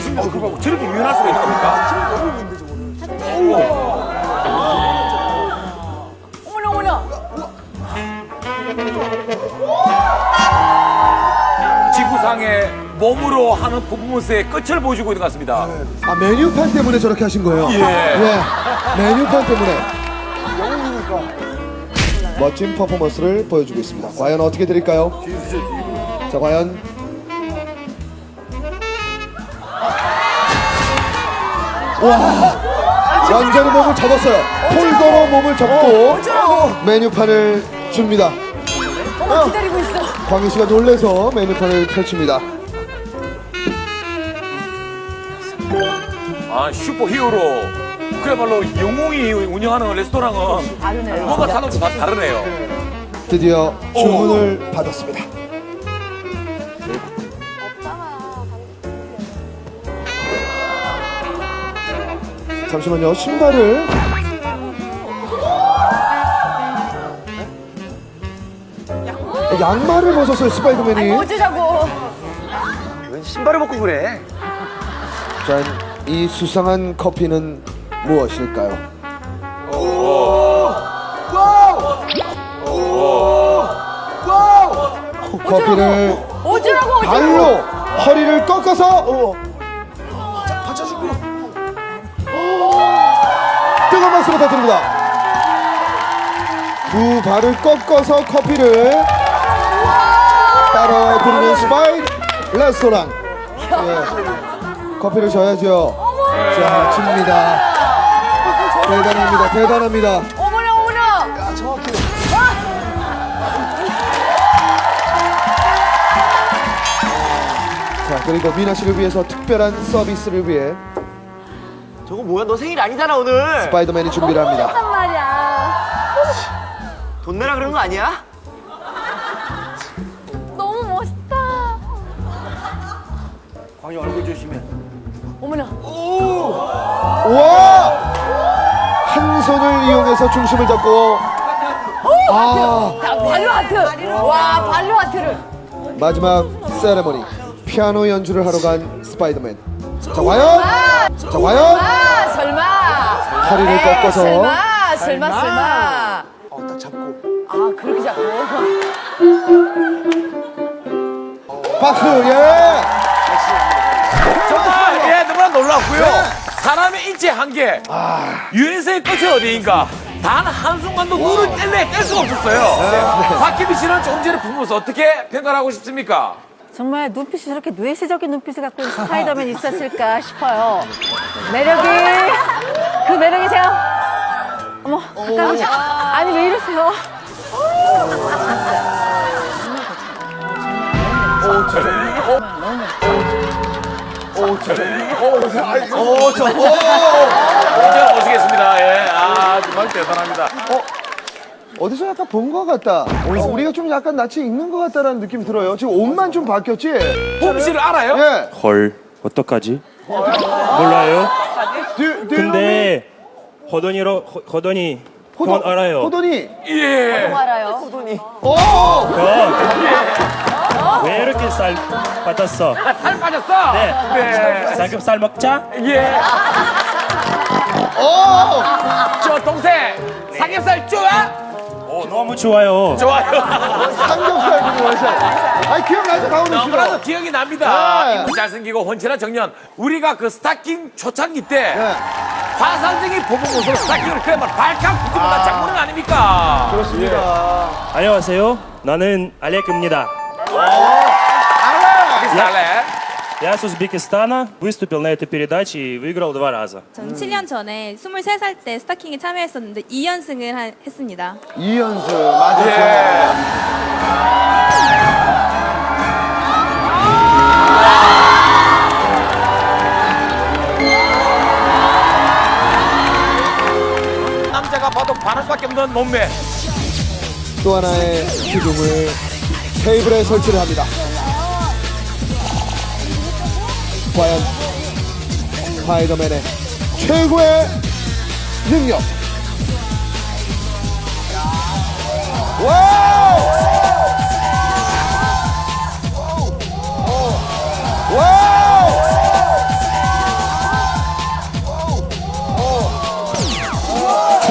크십니까? 그거 저렇게 유연할 수가 있는 겁니까? 어머나 어머나. 지구상의 몸으로 하는 퍼포먼스의 끝을 보여주고 있는 것 같습니다. 아 메뉴판 때문에 저렇게 하신 거예요? 예. 예. 메뉴판 때문에. 멋진 퍼포먼스를 보여주고 있습니다. 과연 어떻게 드릴까요? 자, 과연 와 완전히 몸을 접었어요. 폴더로 몸을 접고 메뉴판을 줍니다. 어머 기다리고 있어. 광희 씨가 놀래서 메뉴판을 펼칩니다. 아, 슈퍼 히어로. 그야말로 영웅이 운영하는 레스토랑은 다르네요. 뭐가 다른 다 다르네요. 드디어 주문을 받았습니다. 잠시만요. 신발을 양말을 벗었어요 스파이더맨이. 어쩌자고. 웬 신발을 벗고 그래? 자, 이 수상한 커피는 무엇일까요? 커피를 어쩌라고 어쩌라고. 발로 허리를 꺾어서 부탁드립니다. 두 발을 꺾어서 커피를 따라 드리는 스파이 레스토랑. 예. 커피를 줘야죠. 자, 줍니다. 대단합니다. 대단합니다. 어머나 어머나. 야, 정확히. 자, 그리고 미나 씨를 위해서 특별한 서비스를 위해 저거 뭐야? 너 생일 아니잖아 오늘. 스파이더맨이 준비를 합니다. 한 말이야. 돈 내라 그런 거 아니야? 너무 멋있다. 광희 얼굴 조심해. 어머나. 와! 한 손을 이용해서 중심을 잡고 아 자, 발로 하트. 와 발로 하트를. 마지막 세레머니 피아노 연주를 하러 간 스파이더맨. 자 과연 자 과연 아 설마. 허리를 에이, 꺾어서 설마 설마 설마. 어, 딱 잡고. 아 그렇게 잡고. 박수 예. 정말 예, 너무나 놀랍고요. 사람의 인체 한계. 유엔세의 끝이 어디인가? 단 한순간도 눈을 뗄래 뗄 수가 없었어요. 박기비 씨는 조금 전에 부모서 어떻게 평가하고 싶습니까? 정말 눈빛이 저렇게 뇌세적인 눈빛을 갖고 있는 스파이더맨이 있었을까 싶어요. 매력이 그 매력이세요? 어머 가까우세요. 아니 왜 이러세요? 어, 저, 어. 제가 모시겠습니다. 예, 아 정말 대단합니다. 어 디서 약간 본 것 같다. 어, 우리가 좀 약간 낯이 익는 것 같다라는 느낌 들어요. 지금 옷만 좀 바뀌었지? 봄 씨를 알아요? 예. 헐 어떡하지? 몰라요. 드, 드, 근데 허- 허don이 형 알아요. 호돈이. 예. 알아요. 오. 형. 왜 이렇게 살 빠졌어? 살 빠졌어? 네. 네. 삼겹살 먹자. 예. 오. 저 동생 삼겹살 좋아? 오 너무 좋아요. 좋아요. 삼겹살 그거 원샷. 아니 기억나죠 강원도 너무나도 씨가. 기억이 납니다. 네. 이분 잘생기고 훤칠한 정년. 우리가 그 스타킹 초창기 때 네. 화상적인 보복모습 스타킹을 그야말로 발칵 뒤집어난 장모는 아닙니까? 그렇습니다. 안녕하세요. 나는 알렉입니다. 비슷할래? Я с Узбекистана выступил на этой передаче и выиграл два раза. 저는 7년 전에 23살 때 스타킹에 참여했었는데 2연승을 하- 했습니다. 이연승 맞았죠. 예. 남자가 봐도 반할 수밖에 없는 몸매. 또 하나의 기둥을 테이블에 설치를 합니다. 과연 스파이더맨의 최고의 능력. 와우!